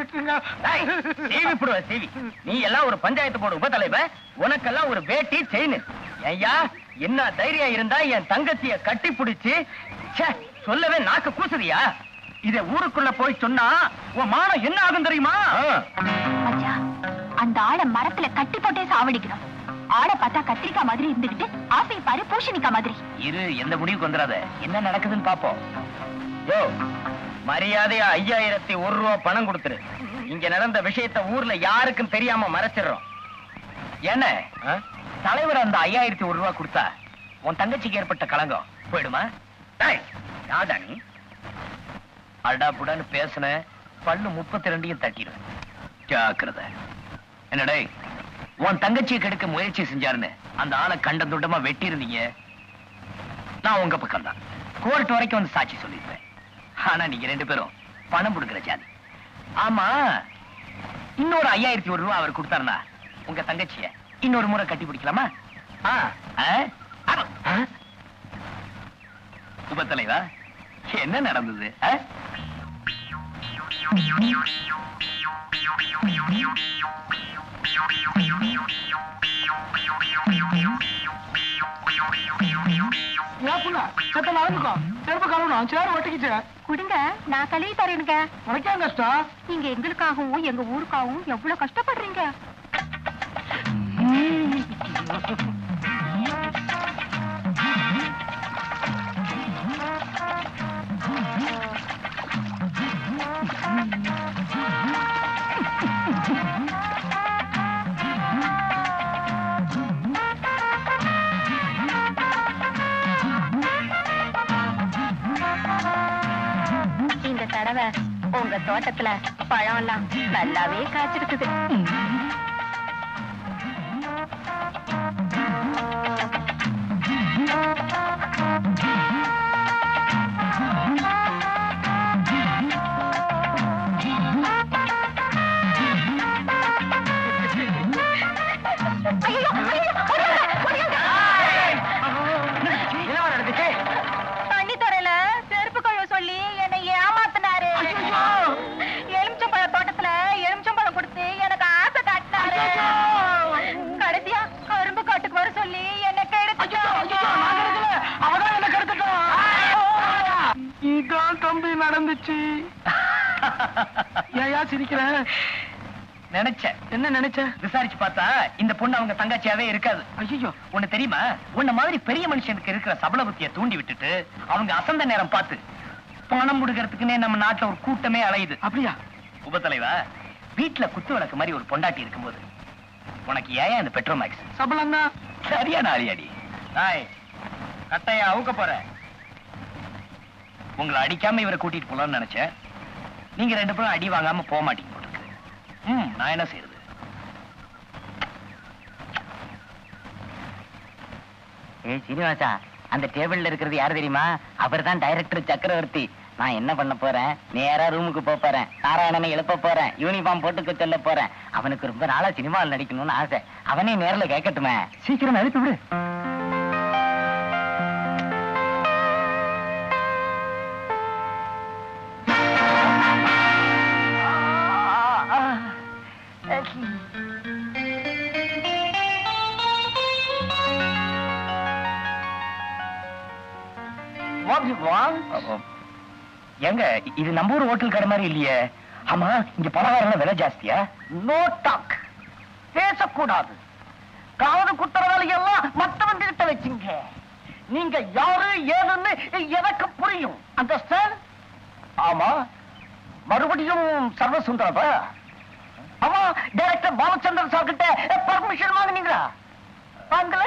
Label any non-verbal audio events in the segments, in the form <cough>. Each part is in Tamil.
விட்டுருங்க சீவி போடுவ சீவி. நீ எல்லாம் ஒரு பஞ்சாயத்து போர்டு உப தலைவர் உனக்கெல்லாம் ஒரு வேட்டி செயின். ஐயா என்ன தைரியம் இருந்தா என் தங்கச்சிய கட்டி பிடிச்சு ச்சே, சொல்லவே நாக்கு கூசுறியா இத ஊருக்குள்ள போய் சொன்னா உன் மானம் என்ன ஆகும் தெரியுமா? அந்த ஆளை மரத்துல கட்டி போட்டே சாவடிக்கணும். ஆளை பார்த்தா கத்திரிக்காய் மாதிரி இருந்துகிட்டு ஆசை பாரு பூசணிக்காய் மாதிரி. இரு எந்த முடிவுக்கு வந்துடாத. என்ன நடக்குதுன்னு பாப்போம். யோ மரியாதையா ஐயாயிரத்தி ஒரு ரூபா பணம் கொடுத்துரு. இங்க நடந்த விஷயத்த ஊர்ல யாருக்கும் தெரியாம மறைச்சிடுறோம். என்ன? தலைவர் அந்த ஐயாயிரத்தி ஒரு ரூபா கொடுத்தா உன் தங்கச்சிக்கு ஏற்பட்ட களங்கம் போயிடுமா? டேய், யார்டா நீ? அடா புடான்னு பேசுன பல்லு முப்பத்தி ரெண்டையும் தட்டிடுவேன் ஜாக்கிரதை என்னடே உன் தங்கச்சியை கெடுக்க முயற்சி செஞ்சாருன்னு அந்த ஆளை கண்ட துண்டமா வெட்டி இருந்தீங்க நான் உங்க பக்கம் தான் கோர்ட் வரைக்கும் வந்து சாட்சி சொல்லிருப்பேன் ஆனா நீங்க ரெண்டு பேரும் பணம் கொடுக்கிற ஜாதி. ஆமா இன்னொரு ஐயாயிரத்தி ஒரு ரூபா அவர் கொடுத்தாருனா உங்க தங்கச்சிய இன்னொரு முறை கட்டி பிடிக்கலாமா? உபத்தலைவா என்ன நடந்தது ஆ? ஏப்புல செத்த நடந்துக்கோ செருப்பு கழுவணும். சேர் ஒட்டிக்கிச்சு. குடுங்க நான் கழுவி தரேனுங்க. உனக்கே கஷ்டம்? நீங்க எங்களுக்காகவும் எங்க ஊருக்காகவும் எவ்வளவு கஷ்டப்படுறீங்க? தோட்டத்துல பழம் எல்லாம் நல்லாவே காய்ச்சிருக்குது. நடந்துச்சு ஏயா சிரிக்கிற? நினைச்சேன். என்ன நினைச்ச? விசாரிச்சு பார்த்தா இந்த பொண்ணு அவங்க தங்கச்சியாவே இருக்காது. ஐயோ உன்னை தெரியுமா? உன்ன மாதிரி பெரிய மனுஷனுக்கு இருக்கிற சபல புத்திய தூண்டி விட்டுட்டு அவங்க அசந்த நேரம் பார்த்து பணம் முடுக்கிறதுக்குன்னே நம்ம நாட்டுல ஒரு கூட்டமே அலையுது. அப்படியா? உபத்தலைவா வீட்டுல குத்து விளக்கு மாதிரி ஒரு பொண்டாட்டி இருக்கும்போது உனக்கு ஏன் அந்த பெட்ரோல் மேக்ஸ் சபலம் தான் சரியான அடியாடி நாய் கட்டையா அவுக்க போற. உங்களை அடிக்காம இவரை கூட்டிட்டு போலாம்னு நினைச்சேன். நீங்க ரெண்டு பேரும் அடி வாங்காம போக மாட்டீங்க ம் நான் என்ன செய்யறது ஏய் சீனிவாசா அந்த டேபிள்ல இருக்கிறது யாரு தெரியுமா? அவர் தான் டைரக்டர் சக்கரவர்த்தி. நான் என்ன பண்ண போறேன்? நேரா ரூமுக்கு போக போறேன். நாராயணனை எழுப்ப போறேன். யூனிஃபார்ம் போட்டுக்க சொல்ல போறேன். அவனுக்கு ரொம்ப நாளா சினிமாவில் நடிக்கணும்னு ஆசை. அவனே நேரில் கேட்கட்டுமே சீக்கிரம் அனுப்பி விடு. எங்க இது நம்ம ஊர் ஹோட்டல் கடை மாதிரி இல்லையே. ஆமா இங்க பலகாரம் விலை ஜாஸ்தியா? நோ டாக் பேசக்கூடாது. காது குத்துற வேலையெல்லாம் மத்தவங்க கிட்ட வச்சுங்க. நீங்க யாரு ஏதுன்னு எனக்கு புரியும். அந்த ஆமா. மறுபடியும் சர்வசுந்தரப்பா ஆமா டைரக்டர் பாலச்சந்திரன் சார் கிட்ட பர்மிஷன் வாங்குனீங்களா? வாங்கல?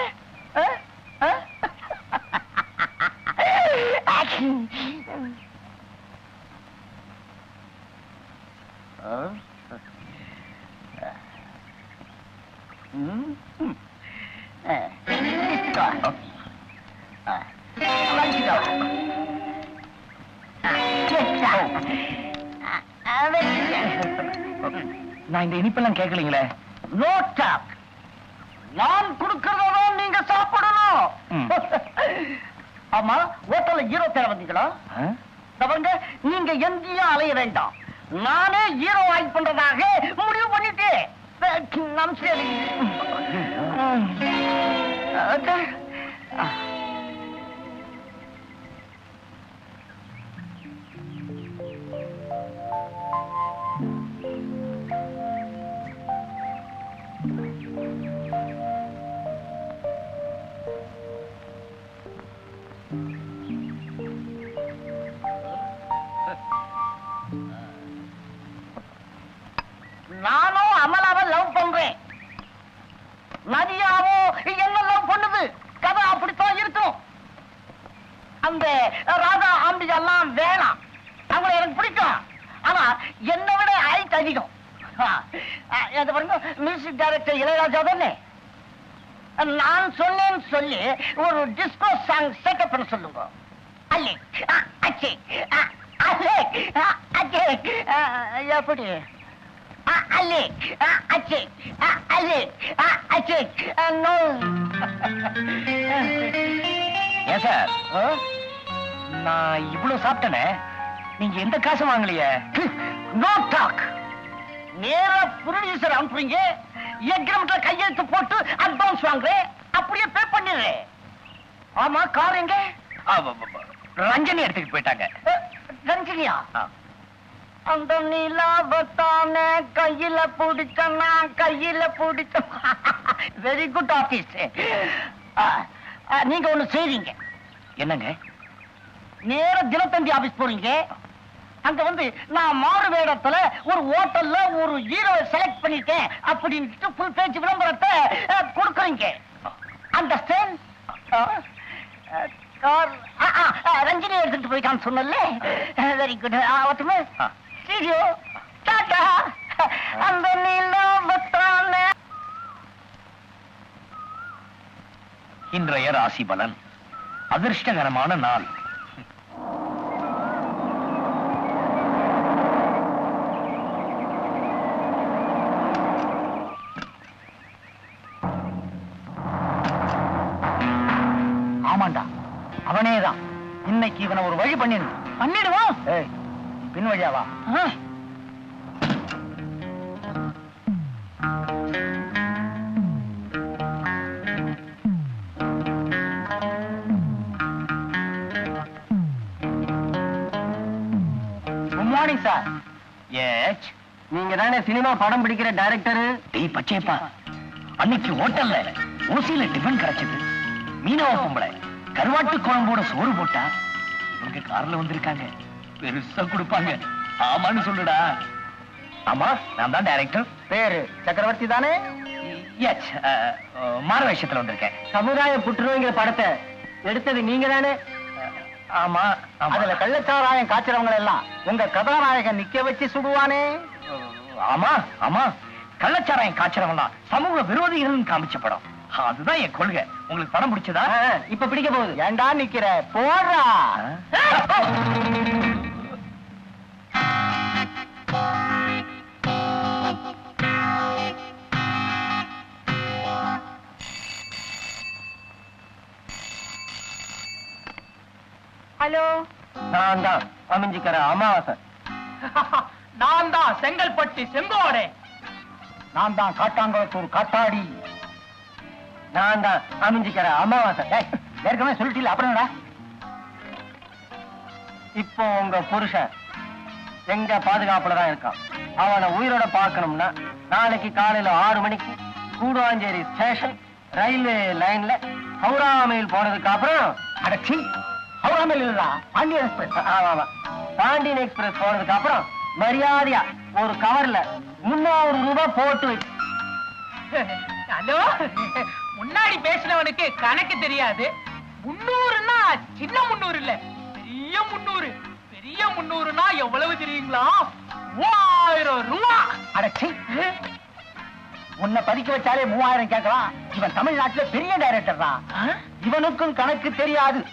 நான் இந்த இனிப்பெல்லாம் கேட்கலீங்களே. நோ டாக் நான் கொடுக்கறதான் நீங்க சாப்பிடணும். ஆமா ஹோட்டல்ல ஹீரோ தேட வந்தீங்களா? தவங்க நீங்க எங்கேயும் அலைய வேண்டாம். நானே ஹீரோ ஆக்ட் பண்றதாக முடிவு பண்ணிட்டு நமஸ்தே என்னை விட ஹைட் அதிகம். பாருங்க மியூசிக் டைரக்டர் இளையராஜா தானே? நான் சொன்னேன்னு சொல்லி ஒரு டிஸ்கோ சாங் செட்டப் பண்ண சொல்லுங்க. அல்லே அச்சே அல்லே அச்சே எப்படி? அல்லே அச்சே அல்லே ஆ, அச்சே ஆ, நோ. ஏன் சார்? நான் இவ்வளவு சாப்பிட்டனே. நீங்க எந்த காசு வாங்கலையே? நோ டாக் நேரா ப்ரொடியூசர் அனுப்புறீங்க. எக்ரிமெண்ட்ல கையெழுத்து போட்டு அட்வான்ஸ் வாங்குறேன். அப்படியே பே பண்ணிடுறேன். ஆமா கார் எங்க? ரஞ்சனி எடுத்துக்கிட்டு போயிட்டாங்க. ரஞ்சினியா. அந்த நிலாவத்தான கையில பிடிச்சனா கையில பிடிச்ச வெரி குட் ஆபீஸ் நீங்க ஒண்ணு செய்றீங்க. என்னங்க? நேர தினத்தந்தி ஆபீஸ் போறீங்க. அங்க வந்து நான் மாறு வேடத்துல ஒரு ஹோட்டல்ல ஒரு ஹீரோவை செலக்ட் பண்ணிட்டேன் அப்படின்னு ஃபுல் பேஜ் விளம்பரத்தை கொடுக்குறீங்க. அண்டர்ஸ்டாண்ட் ரஞ்சினி எடுத்துட்டு போயிட்டான்னு சொன்னல வெரி குட் ஆகட்டுமே. Studio tata. அந்த நிலாவத்தான இன்றைய ராசி பலன் அதிர்ஷ்டகரமான நாள். ஆமாண்டா. அவனேதான். இன்னைக்கு இவனை ஒரு வழி பண்ணிடு. பண்ணிடுவான் ஏய் பின் வழியாவா மார்னிங் சார் ஏச் நீங்க தானே சினிமா படம் பிடிக்கிற டைரக்டர் டேய் பச்சையப்பா. அன்னைக்கு ஹோட்டல்ல ஓசியில டிஃபன் கிடைச்சது மீனவ பொம்பளை. கருவாட்டு குழம்போட சோறு போட்டா இவங்க கார்ல வந்திருக்காங்க. பெருசா கொடுப்பாங்க. ஆமான்னு சொல்லுடா. ஆமா நான் தான் டைரக்டர் பேரு சக்கரவர்த்தி தானே? மாறு வேஷத்துல வந்திருக்கேன். சமுதாய புற்றுநோய்ங்கிற படத்தை எடுத்தது நீங்க தானே? ஆமா. அதுல கள்ளச்சாராயம் காய்ச்சறவங்க எல்லாம் உங்க கதாநாயகன் நிக்க வச்சு சுடுவானே? ஆமா ஆமா. கள்ளச்சாராயம் காய்ச்சறவன் தான் சமூக விரோதிகள் காமிச்ச படம். அதுதான் என் கொள்கை. உங்களுக்கு படம் பிடிச்சதா? இப்ப பிடிக்க போகுது. ஏன்டா நிக்கிற? போடுறா. ஹலோ. நான் தான் அமைஞ்சிக்கிற அமாவாசை. <laughs> நான் தான் செங்கல்பட்டு செங்கோடே. நான் தான் காட்டாங்குளத்தூர் காட்டாடி நான் தான் அமைஞ்சிக்கிற அமாவாசை. ஏற்கனவே சொல்லிட்டு அப்புறம் இப்போ உங்க புருஷன் எங்க பாதுகாப்புல தான் இருக்கான். அவனை உயிரோட பார்க்கணும்னா நாளைக்கு காலையில ஆறு மணிக்கு கூடுவாஞ்சேரி ஸ்டேஷன் ரயில்வே லைன்ல ஹவுரா மெயில் போனதுக்கு அப்புறம் அடச்சி ஹவுரா மெயில் இல்லடா பாண்டியன் எக்ஸ்பிரஸ். ஆமா ஆமா. பாண்டியன் எக்ஸ்பிரஸ் போனதுக்கு அப்புறம் மரியாதையா ஒரு கவர்ல முன்னூறு ரூபாய் போட்டு வை. ஹலோ? முன்னாடி பேசினவனுக்கு கணக்கு தெரியாது. முன்னூறுனா சின்ன முன்னூறு இல்ல. பெரிய முன்னூறு. பெரிய முன்னூறுனா எவ்வளவு தெரியுங்களா? மூவாயிரம் ரூபா. அடச்சி உன்னை பதிக்க வச்சாலே மூவாயிரம் கேட்கலாம். இவன் தமிழ்நாட்டுல பெரிய டைரக்டர் தான். இவனுக்கும் கணக்கு தெரியாது.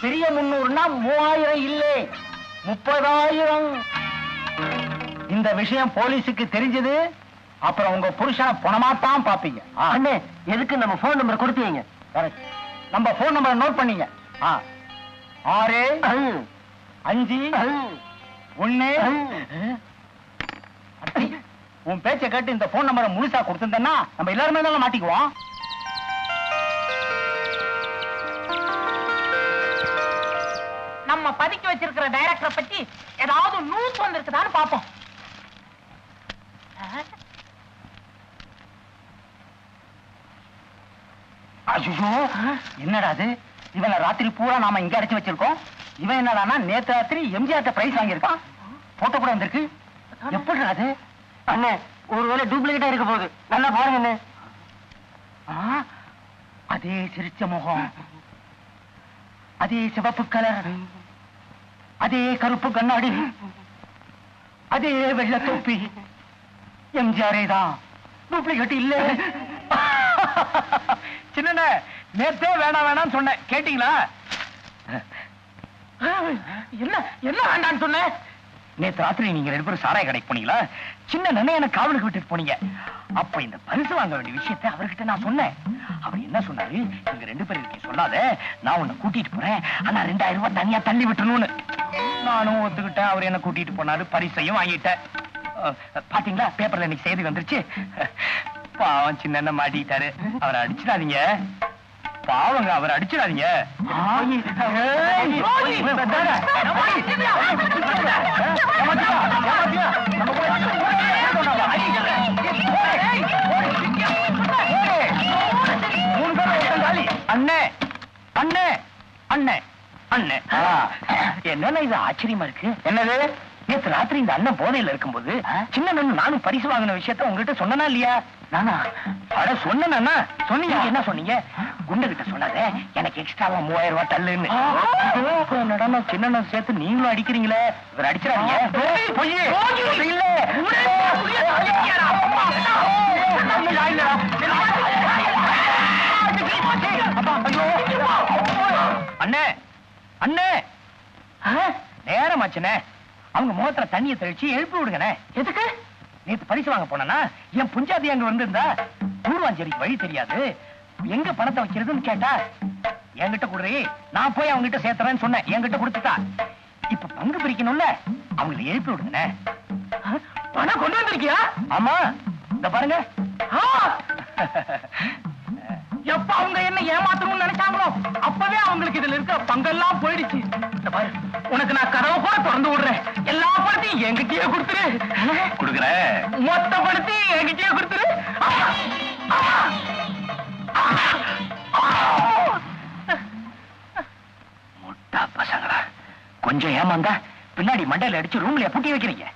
பெரிய முன்னூறுனா மூவாயிரம் இல்லை. முப்பதாயிரம். இந்த விஷயம் போலீஸுக்கு தெரிஞ்சது? அப்புறம் உங்க புருஷனை பணமாத்தான் பாப்பீங்க அண்ணே எதுக்கு நம்ம போன் நம்பர் கொடுத்தீங்க கரெக்ட் நம்ம போன் நம்பரை நோட் பண்ணீங்க. ஆ. ஆறு. அஞ்சு. அடச்சி. உன் பேச்சை கேட்டு இந்த போன் நம்பரை முழுசா கொடுத்திருந்தேன்னா நம்ம எல்லாருமே தான் மாட்டிக்குவோம். நம்ம பதுக்கி வச்சிருக்கிற டைரக்டரை பத்தி ஏதாவது நியூஸ் வந்திருக்குதான்னு பாப்போம் ஐயோ என்னடா அது? இவனை ராத்திரி பூரா நாம இங்க அடைச்சு வச்சிருக்கோம். இவன் என்னடானா நேத்து ராத்திரி எம்ஜிஆர் பிரைஸ் வாங்கியிருக்கான். போட்டோ கூட வந்திருக்கு. எப்படி அது? அண்ணே ஒருவேளை டூப்ளிகேட்டா இருக்க போகுது. நல்லா பாருங்க அண்ணே. அதே சிரிச்ச முகம். அதே சிவப்பு கலர் அதே கருப்பு கண்ணாடி. அதே வெள்ள தொப்பி. எம்ஜிஆரே தான். டூப்ளிகேட் இல்ல. சின்ன நேத்தே வேணாம் வேணாம்னு சொன்னேன். கேட்டீங்களா? என்ன என்ன வேண்டான்னு சொன்னேன்? நேத்து ராத்திரி நீங்க ரெண்டு பேரும் சாராய கடைக்கு போனீங்களா? சின்ன நன்னையனை காவலுக்கு விட்டுட்டு போனீங்க. அப்ப இந்த பரிசு வாங்க வேண்டிய விஷயத்தை அவர்கிட்ட நான் சொன்னேன். அவர் என்ன சொன்னாரு? நீங்க ரெண்டு பேரும் இருக்கீங்க சொல்லாத. நான் உன்னை கூட்டிட்டு போறேன். ஆனா ரெண்டாயிரம் ரூபாய் தனியா தள்ளி விட்டுணும்னு நானும் ஒத்துக்கிட்டேன். அவர் என்ன கூட்டிட்டு போனாரு. பரிசையும் வாங்கிட்டேன். பாத்தீங்களா? பேப்பர்ல இன்னைக்கு செய்தி வந்துருச்சு. பாவம் சின்ன மாட்டிக்கிட்டாரு. அவரை அடிச்சிடாதீங்க. பாவங்க அவர் அடிச்சிடாதீங்க. அண்ணே. அண்ணே. அண்ணே. அண்ணே. என்னன்னா இது? ஆச்சரியமா இருக்கு. என்னது? நேத்து ராத்திரி இந்த அண்ணன் போதையில இருக்கும்போது சின்ன நானும் பரிசு வாங்கின விஷயத்த உங்ககிட்ட சொன்னனா இல்லையா? நானா? அட சொன்னா சொன்னீங்க. என்ன சொன்னீங்க? குண்டு கிட்ட சொல்லாத. எனக்கு எக்ஸ்ட்ராவா மூவாயிரம் ரூபாய் தள்ளுன்னு. நான் சின்ன சேர்த்து நீங்களும் அடிக்கிறீங்களே? இவர் அடிச்சிடாதீங்க. பொய். இல்ல. அண்ணே. அண்ணே. நேரமாச்சுனே அவங்க முகத்துல தண்ணியை தெளிச்சு எழுப்பி விடுங்கண்ணே. எதுக்கு? நேத்து பரிசு வாங்க போனா என் புஞ்சாதி அங்க வந்திருந்தா கூடுவாஞ்சேரிக்கு வழி தெரியாது. எங்க பணத்தை வைக்கிறதுன்னு கேட்டா என்கிட்ட குடுறி நான் போய் அவங்க கிட்ட சேர்த்துறேன்னு சொன்னேன். என்கிட்ட கொடுத்துட்டா. இப்ப பங்கு பிரிக்கணும்ல? அவங்களை எழுப்பி விடுங்கண்ணே. பணம் கொண்டு வந்திருக்கியா? ஆமா. இந்த பாருங்க. எப்ப அவங்க என்ன ஏமாத்தணும்னு நினைச்சாங்களோ அப்பவே அவங்களுக்கு இதுல இருக்க பங்கெல்லாம் போயிடுச்சு. இந்த பாரு. உனக்கு நான் கதவை கூட திறந்து விடுறேன். என்கிட்டயே கொடுத்துரு. கொடுக்குறேன் மொத்த பணத்தையும் என்கிட்டயே கொடுத்துரு. முட்டா பசங்களா கொஞ்சம் ஏமாந்தா பின்னாடி மண்டையில அடிச்சு ரூம்ல பூட்டி வைக்கிறீங்க.